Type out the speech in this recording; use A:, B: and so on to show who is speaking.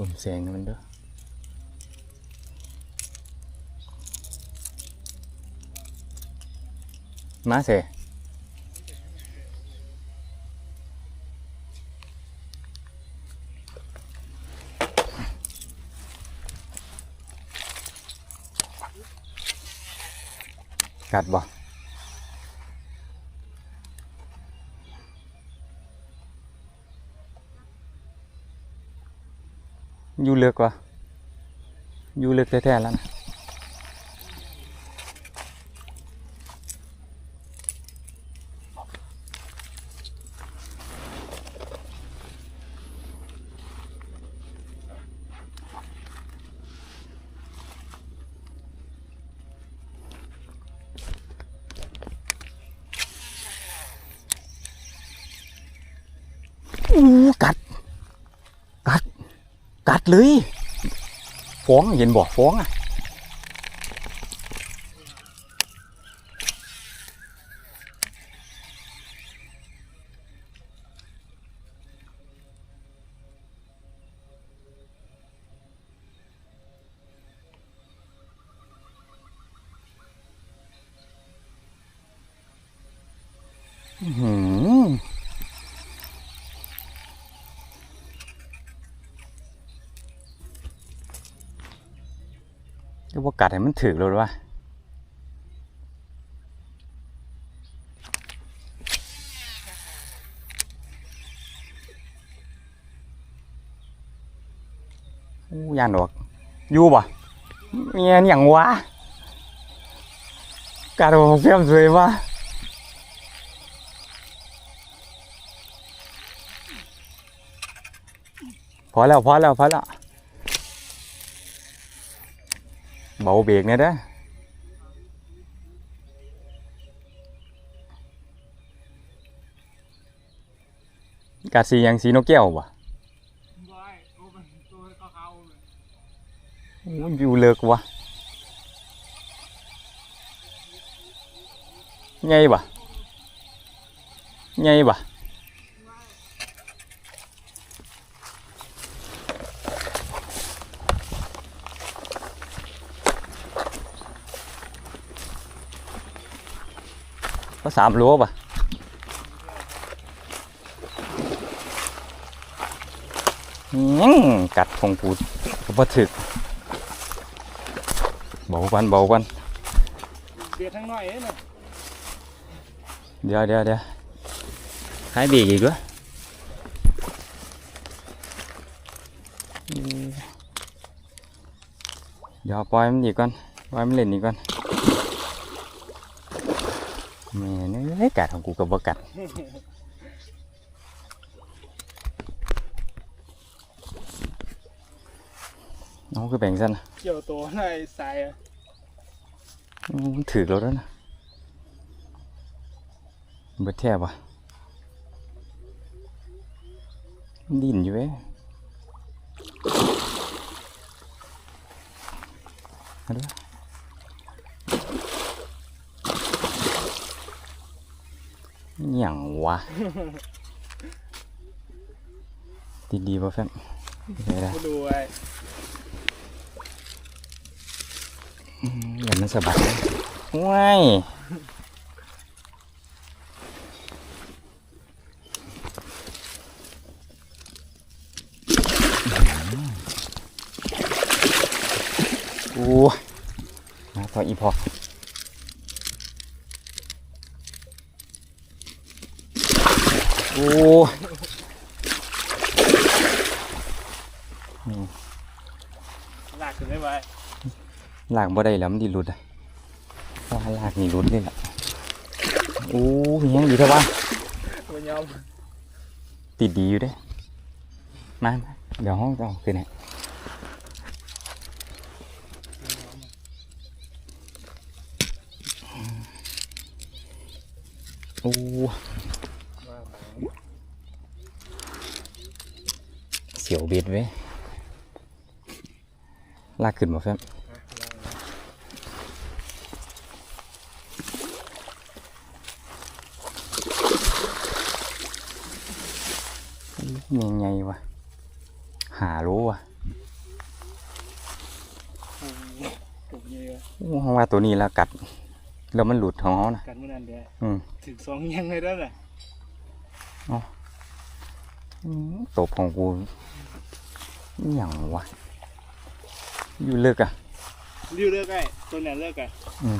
A: ผมแสงมันเด้อมาเสกัดบ่ อยู่เลือกวะอยู่เลือกแท้ๆแล้วนะอู้กัด เลยฟ้องเย็นบอกฟ้องอะอื้อหื อก็ว่ากัดให้มันถือเลยวะอู้ยานดอกอยู่บ่เมียนอย่างวะกัดหัวเฟียมสวยวะพอแล้วพอแล้วพอแล้ว เบาเบรกเนี่ยเด้อกาสีหยังสีนกแก้วบ่
B: บอยโอ้เป็นตัวเขาๆเลย
A: โอ้ยอยู่เลิกวะไงบ่ไงบ่ ก็สามโลป่ะยังกัดของกูก็บ่ถึกเบากันเบากัน
B: เบียดทั้งน้อยเอ้ยน่ะ
A: เดี๋ยวเดี๋ยวเดี๋ยวหายเบรกอีกเหรออืมเดี๋ยวปล่อยมันอีกก่อนปล่อยมันเล่นอีกก่อน แม่เนื้อกัดของกูกับบ่กัดน้องคือแบ่งสั้นน่ะ
B: เกี่ยวตัวในสายอะ
A: อู้มันถือเราแล้วนะเบิดแทบวะมันดินอยู่เว้ยมาดู อหย่างวะ ดีๆป่ะแฟมได้ได้
B: มาดูไอ้
A: อืมอย่ามันสะบัดนะว้ายโอ้ยมาต่ออีพอ โอ้ย
B: ลากขึ้นไม่ไหว
A: ลากบ่ได้แล้วมันดีหลุดอะเพราะว่าลากนี่หลุดเลยล่ะโอ้ยยังอยู่เท่าว่า
B: มันยอม
A: ติดดีอยู่เด้มามาเดี๋ยวห้องจะเอาขึ้นให้โอ้ เสียวเบ็ดไว้ลากขึ้นมาแฟมยังไงวะ หารู้วะ
B: ห้อ
A: งว่าตัวนี้แล้วกัด แล้วมันหลุดของนะ
B: กัดมันนั่นเดียวถึงสองยังไงได้ล่ะ
A: อ๋อตบของกู นี่อย่างวะอยู่เลิกอะ
B: อยู่เลิกไอ้ตัวไหนเลิกอะ
A: อืม